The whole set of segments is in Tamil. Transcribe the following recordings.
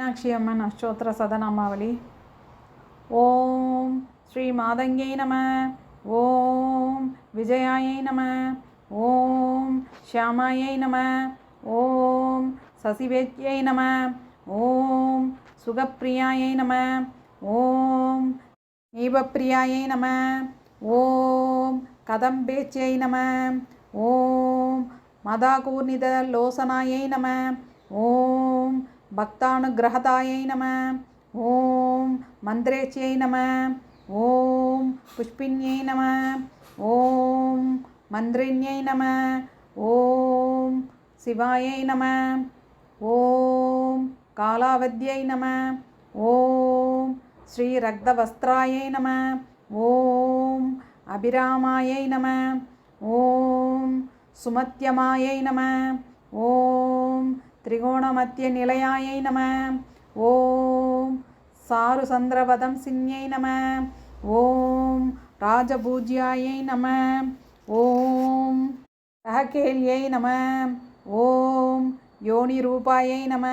மீனாட்சி அம்மன் அஷ்டோத்திர சதநாமாவளி ஓம் ஸ்ரீ மாதங்கியை நம. ஓம் விஜயாயை நம. ஓம் ஷியாமாயை நம. ஓம் சசிவேத்யை நம. ஓம் சுகப்பிரியாயை நம. ஓம் தீபப்பிரியாயை நம. ஓம் கதம்பேச்சியை நம. ஓம் மதாகூர்நித லோசனாயை நம. ஓம் பக்தானுகிரகதாயை நம. ஓம் மந்திரேச்சியை நம. ஓம் புஷ்பின்யை நம. ஓம் மந்திரிண்யை நம. ஓம் சிவாயை நம. ஓம் காலாவத்யை நம. ஓம் ஸ்ரீரக்தவஸ்திராயை நம. ஓம் அபிராமாயை நம. ஓம் சுமத்தியமாயை நம. ஓம் திரிகோணமத்திய நிலையாயை நம. ஓம் சாரு சாருசந்திரவதம் சின்யை நம. ஓம் ராஜபூஜ்யாயை நம. ஓம் ரஹகேல்யை நம. ஓம் யோனி ரூபாயை நம.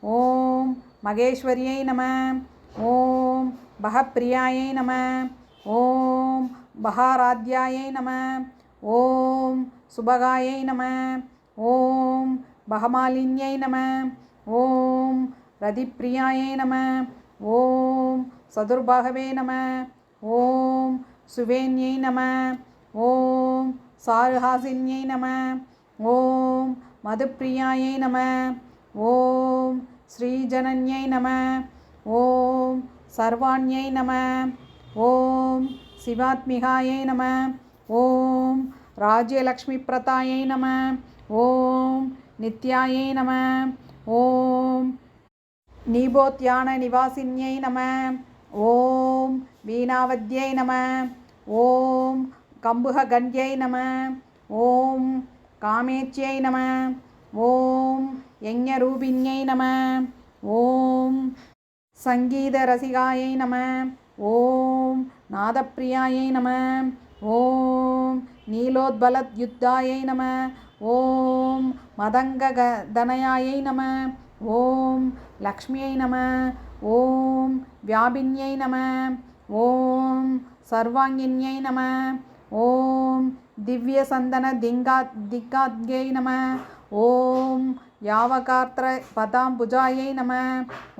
ஓம் மகேஸ்வரியை நம. ஓம் பகப்பிரியாயை நம. ஓம் பகாராத்யாயை நம. ஓம் சுபகாயை நம. ஓம் பகமாலின்யை நம ஓம் ரதிப்பிரியாயை நம ஓம் சதுர்பாகவே நம ஓம் சுவேன்யை நம ஓம் சாருஹாசின்யை நம ஓம் மதுப்பிரியாயை நம ஓம் ஸ்ரீஜனன்யை நம ஓம் சர்வாண்யை நம ஓம் சிவாத்மிகாயை நம ஓம் ராஜ்யலக்ஷ்மி பிரதாயை நம ஓம் நித்யாயை நம. ஓம். நீபோத்யான நிவாசின்யை நம. ஓம். வீணாவத்யை நம. ஓம். கம்புககண்யை நம. ஓம். காமேச்சியை நம. ஓம். யஞரூபிண்யை நம. ஓம். சங்கீத ரசிகாயை நம. ஓம். நாதப்பிரியாயை நம. ஓம். நீலோத்பலத்யுத்தாயை நம. ஓம் மதங்க தனயாயை நம ஓம் லக்ஷ்மியை நம ஓம் வியாபின்யை நம ஓம் சர்வாங்கின்யை நம ஓம் திவ்ய சந்தன திங்கா திக்காத்யை நம ஓம் யாவகார்த்திர பதாம்புஜாயை நம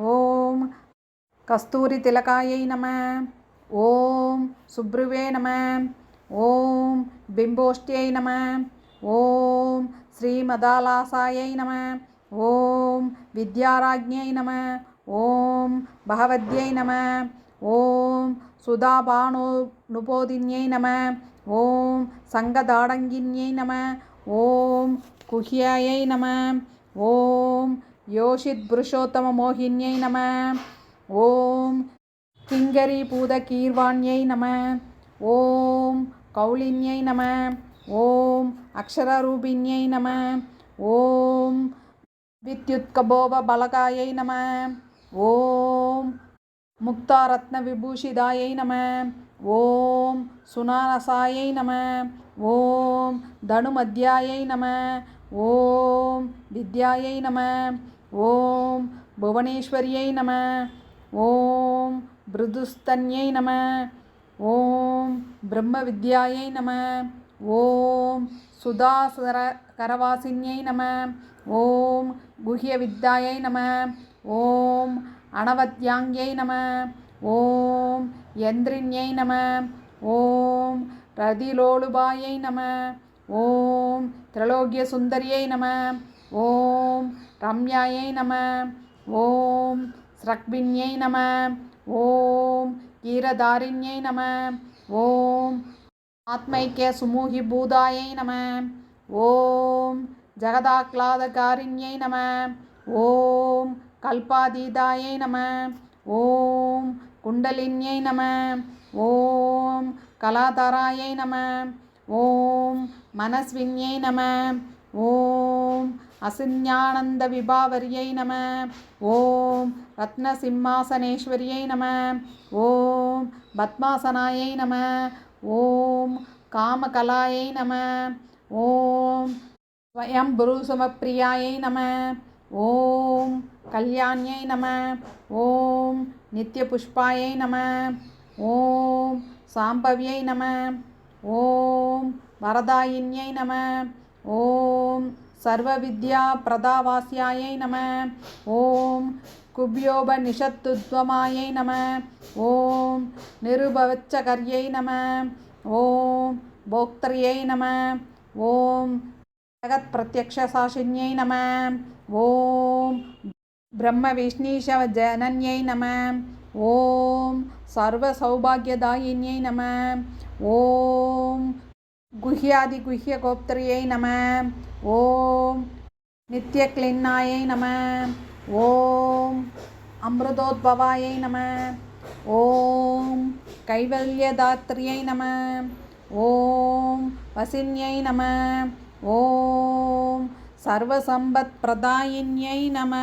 ஓம் கஸ்தூரி திலகாயை நம ஓம் சுப்ருவே நம ஓம் பிம்போஷ்டியை நம ஓம் ஸ்ரீமதாலாசாயை நம ஓம் வித்யாராஜ்யை நம ஓம் பகவத்யை நம ஓம் சுதாபானோ நுபோதின்யை நம ஓம் சங்கதாடங்கின்யை நம ஓம் குஹியாயை நம ஓம் யோஷித் புருஷோத்தம மோகின்யை நம ஓம் கிங்கரி பூத கீர்வாண்யை நம ஓம் கௌலின்யை நம ஓம் அக்ஷரரூபிண்யை நம ஓம் வித்யுத்கபோப பலகாயை நம ஓம் முக்தாரத்ன விபூஷிதாயை நம ஓம் சுனானசாயை நம ஓம் தனுமத்யாயை நம ஓம் வித்யாயை நம ஓம் புவனேஸ்வரியை நம ஓம் பிருதுஸ்தன்யை நம ஓம் பிரம்ம வித்யாயை நம ஓம் சுதாசர கரவாசின்யை நம ஓம் குஹ்ய வித்தாயை நம ஓம் அணவத்யாங்கியை நம ஓம் யந்திரிண்யை நம ஓம் ரதிலோலுபாயை நம ஓம் திரலோக்கிய சுந்தரியை நம ஓம் ரம்யாயை நம ஓம் ஸ்ரக்பின்யை நம ஓம் கீரதாரிண்யை நம ஓம் ஆத்மைக்கிய சுமூகி பூதாயை நம. ஓம் ஜகதாக்லாதகாரிண்யை நம. ஓம் கல்பாதீதாயை நம. ஓம் குண்டலின்யை நம. ஓம் கலாதாராயை நம. ஓம் மனஸ்வின்யை நம. ஓம் அசிஞானந்த விபாவரியை நம. ஓம் ரத்னசிம்மாசனேஸ்வரியை நம. ஓம் பத்மாசனாயை நம. ஓம் காமகலாயை நம ஓம் ஸ்வயம் புருசமப்பிரியாயை நம ஓம் கல்யாணியை நம ஓம் நித்யபுஷ்பாயை நம ஓம் சாம்பவியை நம ஓம் வரதாயின்யை நம ஓம் சர்வவித்யா பிரதாவாசியாயை நம ஓம் குப்யோபனிஷத்துத்வமாயை நம. ஓம் நிருபவச்சகர்யை நம. ஓம் போக்திரியை நம. ஓம் ஜகத் பிரத்யக்ஷசாஷின்யை நம. ஓம் பிரம்மவிஷ்ணீஷவ ஜனன்யை நம. ஓம் சர்வசௌபாகியதாயின்யை நம. ஓம் குஹ்யாதிகுஹ்யகோப்திரியை நம. ஓம் நித்யக்லின்னாயை நம. ஓம் அமிர்தோத்பவாயை நம. ஓம் கைவல்யதாத்ரியை நம. ஓம் வசின்யை நம. ஓம் சர்வசம்பத் பிரதாயின்யை நம.